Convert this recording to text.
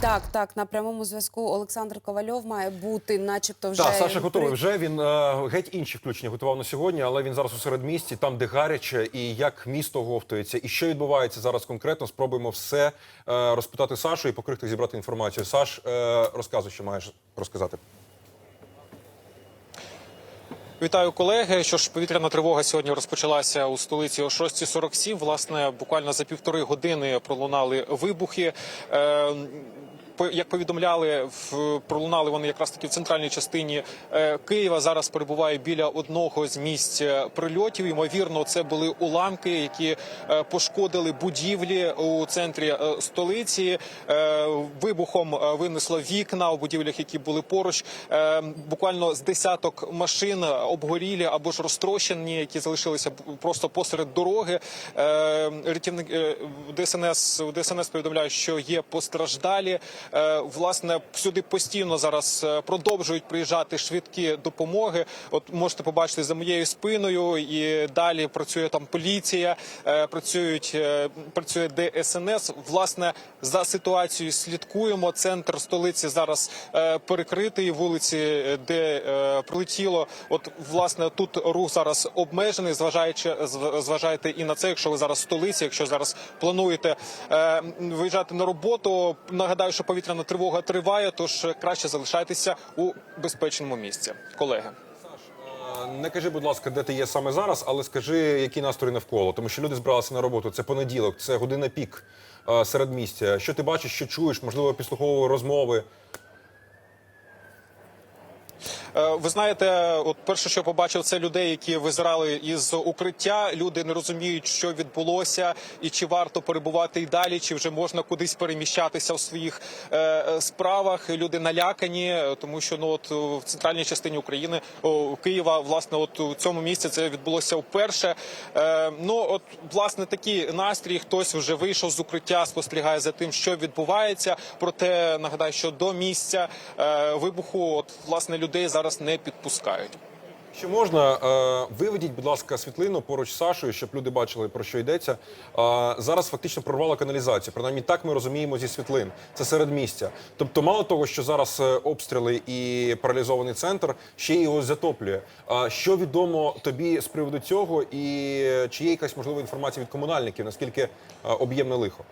Так, так, на прямому зв'язку Олександр Ковальов має бути, начебто, вже Так, Саша готовий. Вже він е, геть інші включення готував на сьогодні, але він зараз у середмісті, там де гаряче, і як місто говтується, і що відбувається зараз конкретно. Спробуємо все е, розпитати Сашу і покрихти зібрати інформацію. Саш, е, розказуй, що маєш розказати. Вітаю колеги. Що ж, повітряна тривога сьогодні розпочалася у столиці о 6.47. Власне, буквально за півтори години пролунали вибухи. Як повідомляли, в пролунали вони якраз таки в центральній частині е, Києва. Зараз перебуває біля одного з місць е, прильотів. Ймовірно, це були уламки, які е, пошкодили будівлі у центрі столиці. Вибухом винесло вікна у будівлях, які були поруч. Буквально з десяток машин обгорілі або ж розтрощені, які залишилися просто посеред дороги. Рятівник ДСНС у ДСНС повідомляють, що є постраждалі. Е, Власне, сюди постійно зараз е, продовжують приїжджати швидкі допомоги. От можете побачити за моєю спиною, і далі працює там поліція, е, працюють працює ДСНС. Власне, за ситуацією слідкуємо. Центр столиці зараз перекритий. Вулиці, де прилетіло. От власне тут рух зараз обмежений. Зважаючи зважайте і на це, якщо ви зараз в столиці, якщо зараз плануєте виїжджати на роботу. Нагадаю, що повітряна тривога триває, тож краще залишайтеся у безпечному місці, колеги. Е, Не кажи, будь ласка, де ти є саме зараз, але скажи, які настрої навколо, тому що люди збиралися на роботу. Це понеділок, це година пік е, серед місця. Що ти бачиш, що чуєш? Можливо, підслуховували розмови. Е, Ви знаєте, от перше, що побачив, це людей, які визирали із укриття. Люди не розуміють, що відбулося, і чи варто перебувати і далі, чи вже можна кудись переміщатися в своїх е, е, справах. Люди налякані, тому що ну от в центральній частині України о, Києва, власне, от у цьому місці це відбулося вперше. Ну от власне такий настрій. Хтось вже вийшов з укриття, спостерігає за тим, що відбувається. Проте нагадаю, що до місця вибуху, от власне людей зараз не підпускають. Що можна, е, виведіть, будь ласка, світлину поруч з Сашою, щоб люди бачили про що йдеться. Е, зараз фактично прорвала каналізацію. Принаймні так ми розуміємо зі світлин. Це серед місця. Тобто, мало того, що зараз е, обстріли і паралізований центр, ще його затоплює. Що відомо тобі з приводу цього, і чи є якась можлива інформація від комунальників? Наскільки е, об'ємне лихо?